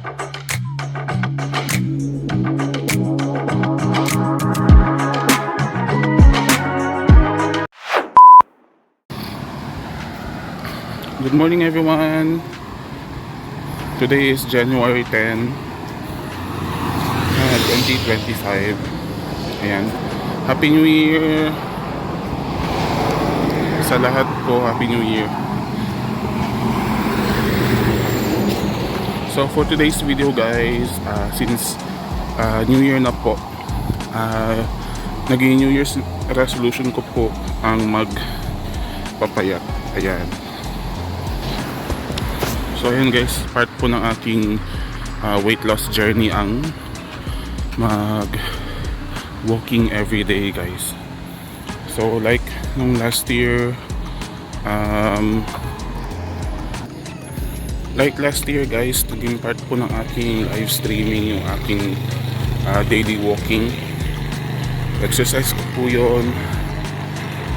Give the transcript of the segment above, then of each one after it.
Good morning everyone. Today is January 10, uh, 2025. Ayan. Happy New Year sa lahat po. Happy New Year. So for today's video guys, uh, since uh, New Year na po, uh, naging New Year's resolution ko po ang magpapayat. Ayan. So ayun guys, part po ng aking uh, weight loss journey ang mag walking every day guys. So like nung last year um, like last year guys, naging part po ng aking live streaming yung aking uh, daily walking. Exercise ko po yun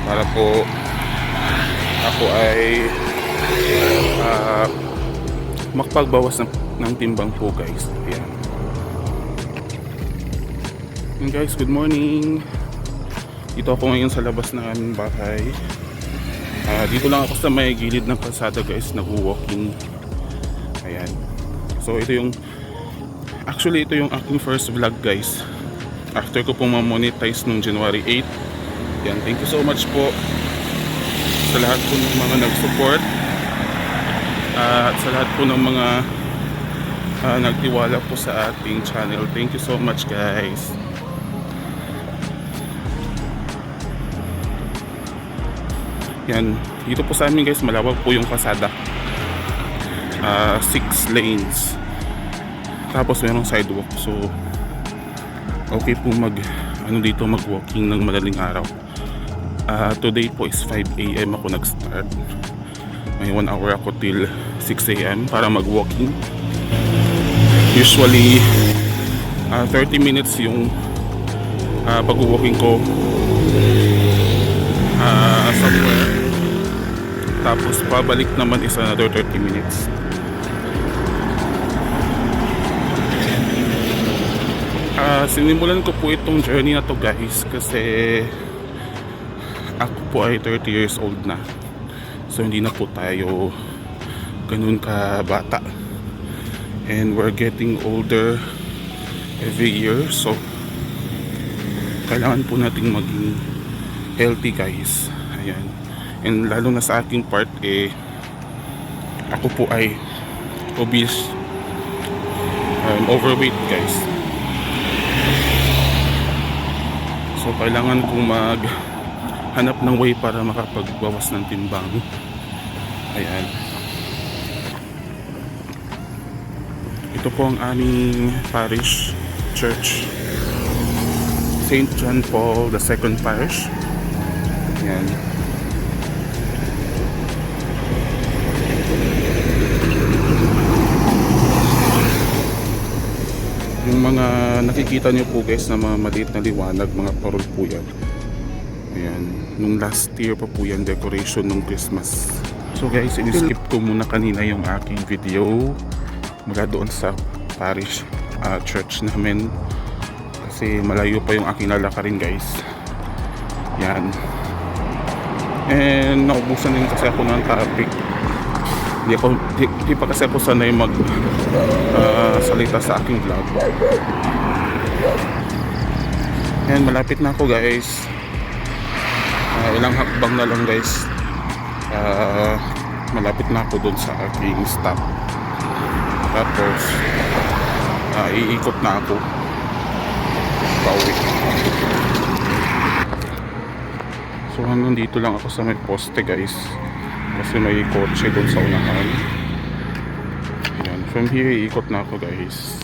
para po ako ay uh, makapagbawas ng, ng timbang po guys. Ayan. And guys, good morning. Dito ako ngayon sa labas ng aming bahay. Ah, dito lang ako sa may gilid ng kalsada guys, nag-walking. Ayan. So ito yung actually ito yung aking first vlog guys. After ko pong ma-monetize nung January 8. Yan, thank you so much po sa lahat po ng mga nag-support at sa lahat po ng mga ah, nagtiwala po sa ating channel. Thank you so much guys. Yan, dito po sa amin guys, malawak po yung kasada. Ah, six lanes. Tapos mayroong sidewalk. So, okay po mag, ano dito, mag-walking ng madaling araw. Ah, today po is 5 a.m. ako nag-start. May 1 hour ako till 6 a.m. para mag-walking. Usually, ah, 30 minutes yung ah, pag-walking ko ah, somewhere. Tapos pabalik naman is another 30 minutes. Ah, sinimulan ko po itong journey na to guys kasi ako po ay 30 years old na. So hindi na po tayo ganun ka bata. And we're getting older every year. So kailangan po nating maging healthy guys. Ayan. And lalo na sa aking part eh ako po ay obese um, overweight guys. So kailangan kong mag hanap ng way para makapagbawas ng timbang. Ayan. Ito po ang aming parish church. St. John Paul II Parish. Ayan. Mga nakikita nyo po guys na mga maliit na liwanag, mga parol po yan. Ayan. Nung last year pa po yan, decoration ng Christmas. So guys, in-skip ko muna kanina yung aking video mula doon sa parish ah, church namin. Kasi malayo pa yung aking lalakarin guys. Yan. And naubusan din kasi ako ng topic. Hindi, ako, di, di pa kasi ako sanay mag ah, salita sa aking vlog. Yan, malapit na ako guys. Ah, ilang hakbang na lang guys. Ah, malapit na ako dun sa aking stop. Tapos, ah, iikot na ako. Pauwi. So hanggang dito lang ako sa may poste guys. Kasi may kotse dun sa unahan. Ayan. From here, iikot na ako guys.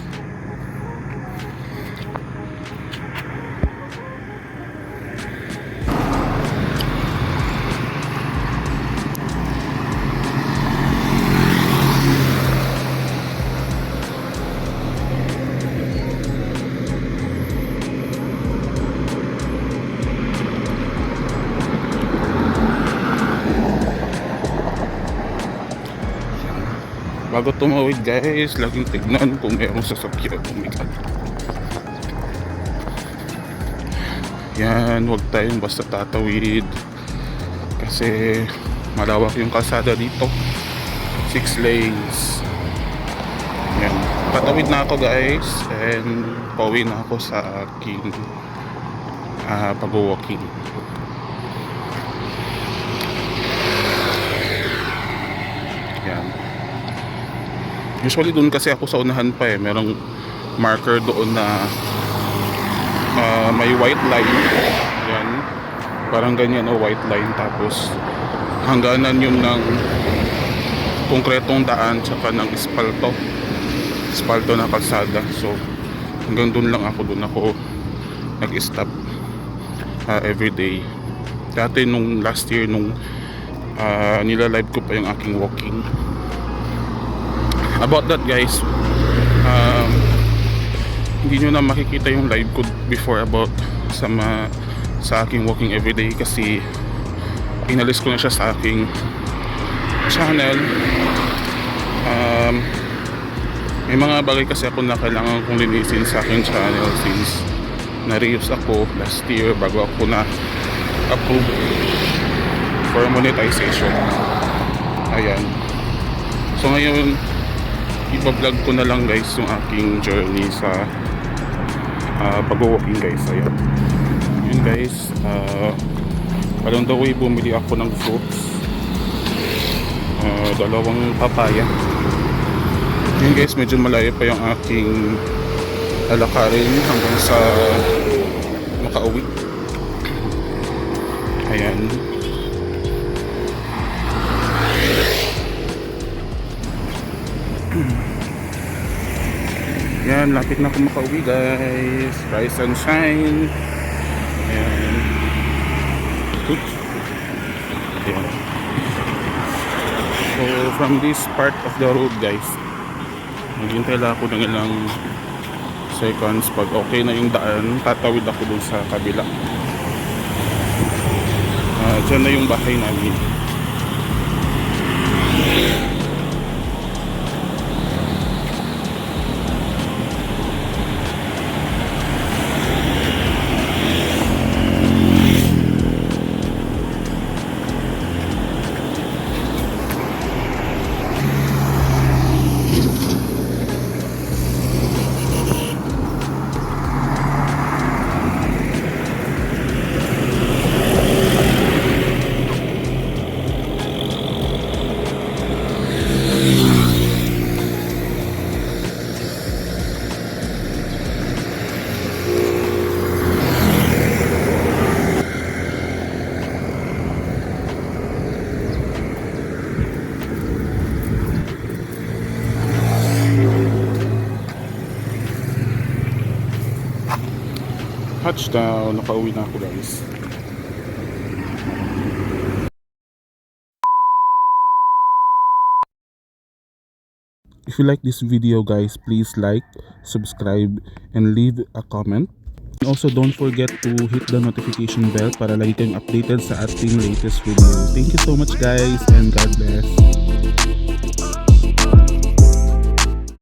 bago tumawid guys laging tignan kung mayroong sasakyan oh my god yan huwag tayong basta tatawid. Kasi malawak yung kalsada dito. 6 lanes. Yan. Patawid na ako guys and pauwi na ako sa aking uh, ah, pag-walking Usually doon kasi ako sa unahan pa eh. Merong marker doon na ah, may white line. Yan. Parang ganyan o white line. Tapos hangganan yun ng konkretong daan tsaka ng espalto. Espalto na kalsada. So hanggang doon lang ako. Doon ako nag-stop uh, everyday. Dati nung last year nung uh, nila-live ko pa yung aking walking. About that guys, um, hindi nyo na makikita yung live ko before about sa ma, sa aking walking everyday kasi inalis ko na siya sa aking channel. Um, may mga bagay kasi ako na kailangan kong linisin sa aking channel since na-reuse ako last year bago ako na approve for monetization. Ayan. So ngayon, iba-vlog ko na lang guys yung aking journey sa uh, pag-walking guys. Ayan. Yun guys, uh, along the way bumili ako ng fruits. Uh, dalawang papaya. Yun guys, medyo malayo pa yung aking lalakarin hanggang sa Yan, lapit na ako makauwi guys. Rise and shine. Ayan. Ayan. So, from this part of the road guys, maghintay lang ako ng ilang seconds. Pag okay na yung daan, tatawid ako dun sa kabila. Ah, dyan na yung bahay namin. Touchdown. Nakauwi na ako guys. If you like this video guys, please like, subscribe, and leave a comment. And also don't forget to hit the notification bell para lagi kayong updated sa ating latest video. Thank you so much guys and God bless.